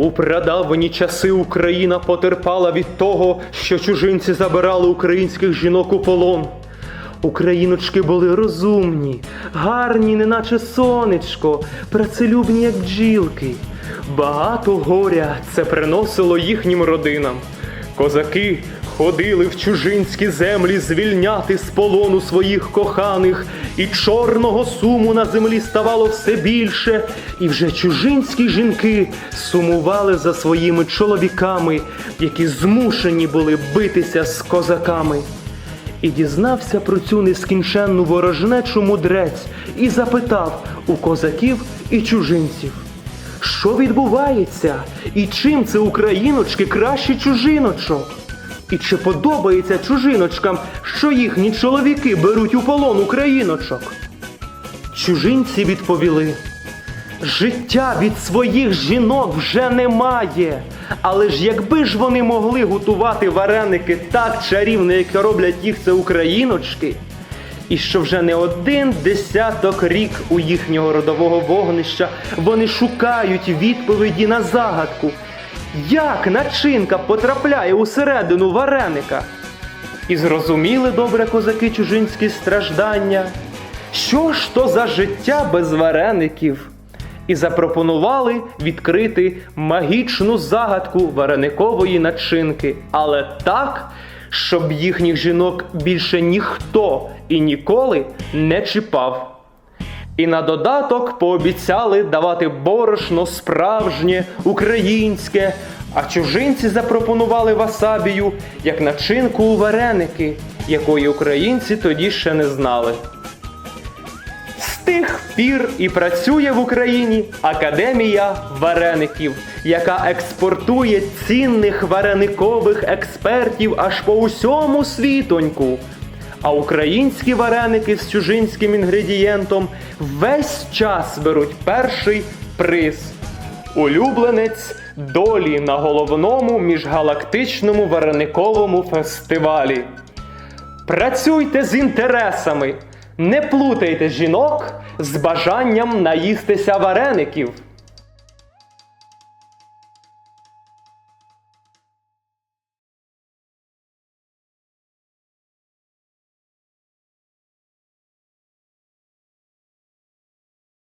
У прадавні часи Україна потерпала від того, що чужинці забирали українських жінок у полон. Україночки були розумні, гарні, неначе сонечко, працелюбні, як бджілки. Багато горя це приносило їхнім родинам. Козаки ходили в чужинські землі звільняти з полону своїх коханих, і чорного суму на землі ставало все більше, і вже чужинські жінки сумували за своїми чоловіками, які змушені були битися з козаками. І дізнався про цю нескінченну ворожнечу мудрець і запитав у козаків і чужинців, що відбувається, і чим це україночки краще чужиночок? І чи подобається чужиночкам, що їхні чоловіки беруть у полон україночок? Чужинці відповіли. Життя від своїх жінок вже немає. Але ж якби ж вони могли готувати вареники так чарівно, як роблять їх це україночки, і що вже не один десяток рік у їхнього родового вогнища вони шукають відповіді на загадку, як начинка потрапляє усередину вареника. І зрозуміли добре козаки чужинські страждання. Що ж то за життя без вареників? І запропонували відкрити магічну загадку вареникової начинки, але так, щоб їхніх жінок більше ніхто і ніколи не чіпав. І на додаток пообіцяли давати борошно справжнє, українське, а чужинці запропонували васабію як начинку у вареники, якої українці тоді ще не знали. З тих пір і працює в Україні Академія вареників, яка експортує цінних вареникових експертів аж по усьому світоньку. А українські вареники з чужинським інгредієнтом весь час беруть перший приз. Улюбленець долі на головному міжгалактичному варениковому фестивалі. Працюйте з інтересами, не плутайте жінок з бажанням наїстися вареників.